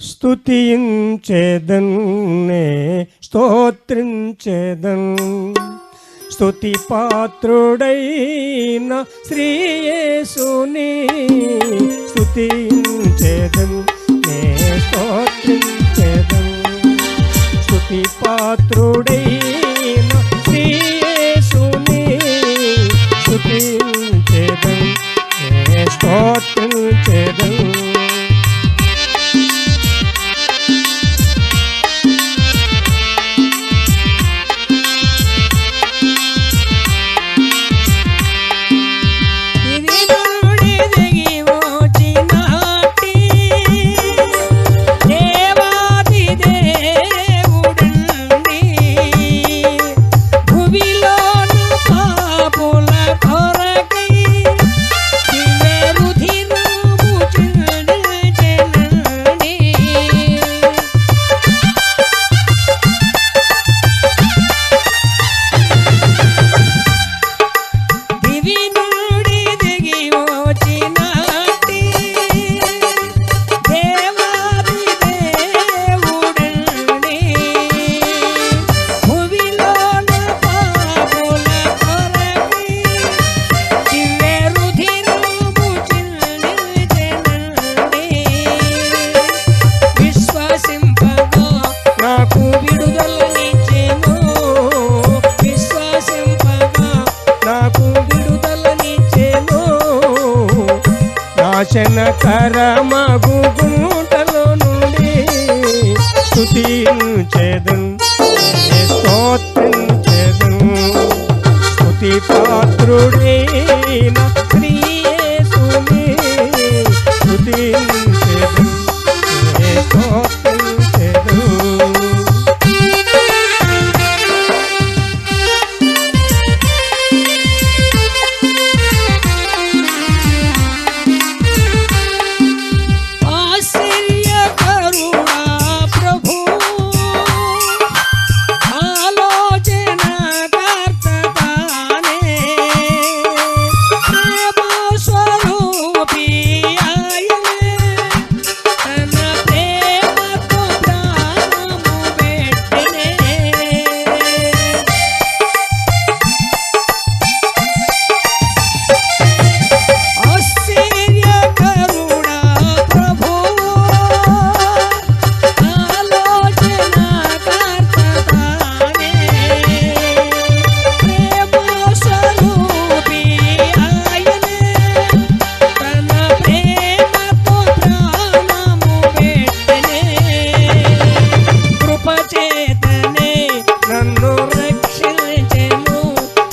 స్తుతించేదన్ నే స్తోత్రించేదన్. స్తుతి పాత్రుడైన శ్రీయేసుని స్తుతించేదన్ నే స్తోత్రించేదన్. స్తుతి పాత్రుడైన శ్రీయేసుని స్తుతించేదన్ నే స్తోత్ర నాశనకరమగు గుంటలో నుండి స్తుతించేదన్ స్తోత్రించేదన్ స్థుతి పాత్రుడైన శ్రీయేసుని స్తుతించేదన్ స్తోత్రించేదన్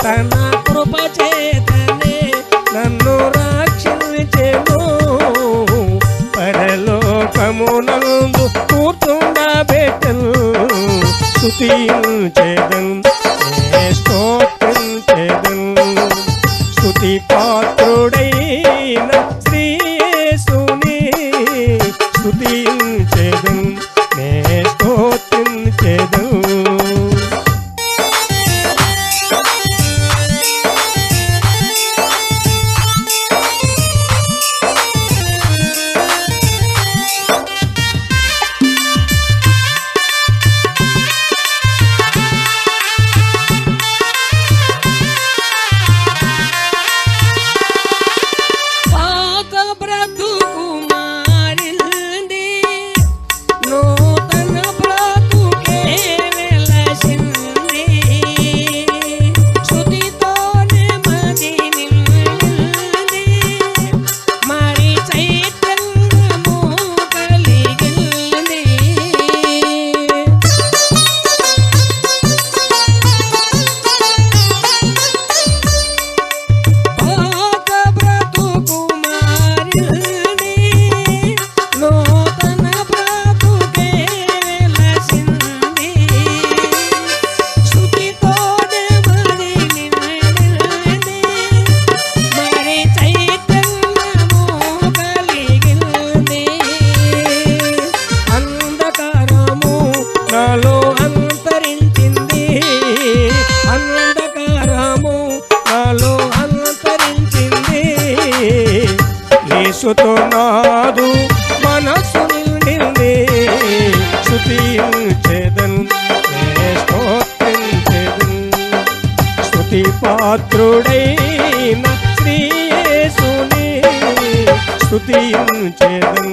తన కృప చేతనే నన్ను రక్షించెను. పరలోకమునందు కూర్చుండబెట్టను. స్తుతించేదన్. మనసుతో నాదు మనసు నిండింది. స్థుతించేదన్ స్తోత్రించేదన్. స్థుతి పాత్రుడైన శ్రీయేసుని స్థుతించేదన్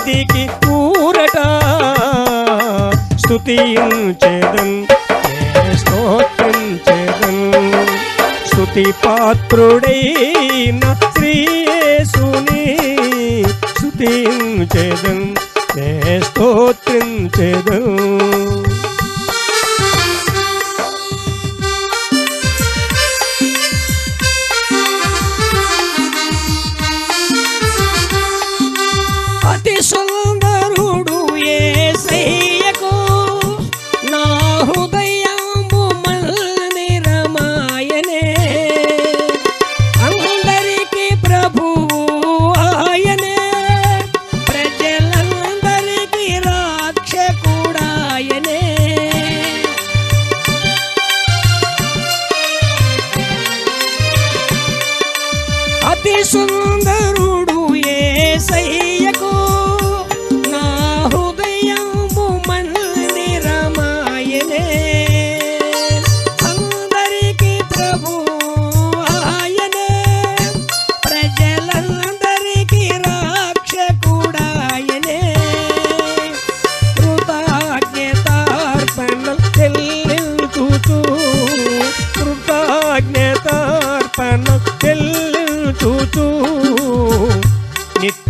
వ్యాధికి ఊరట స్తుతించెదన్ స్తోత్రించెదన్. స్తుతి పాత్రుడైన శ్రీయేసుని స్తోత్రం స్తోత్రించెదన్. છે કુડાયને અતિ સુંદર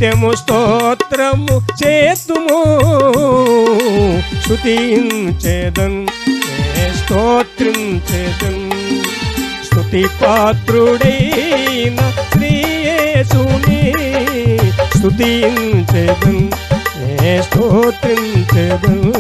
నిత్యము స్తోత్రము చేతుము. స్తుతించేదన్ స్తోత్రించేదన్. స్తుతి పాత్రుడైన శ్రీయేసుని స్తుతించేదన్ స్తోత్రించేదన్.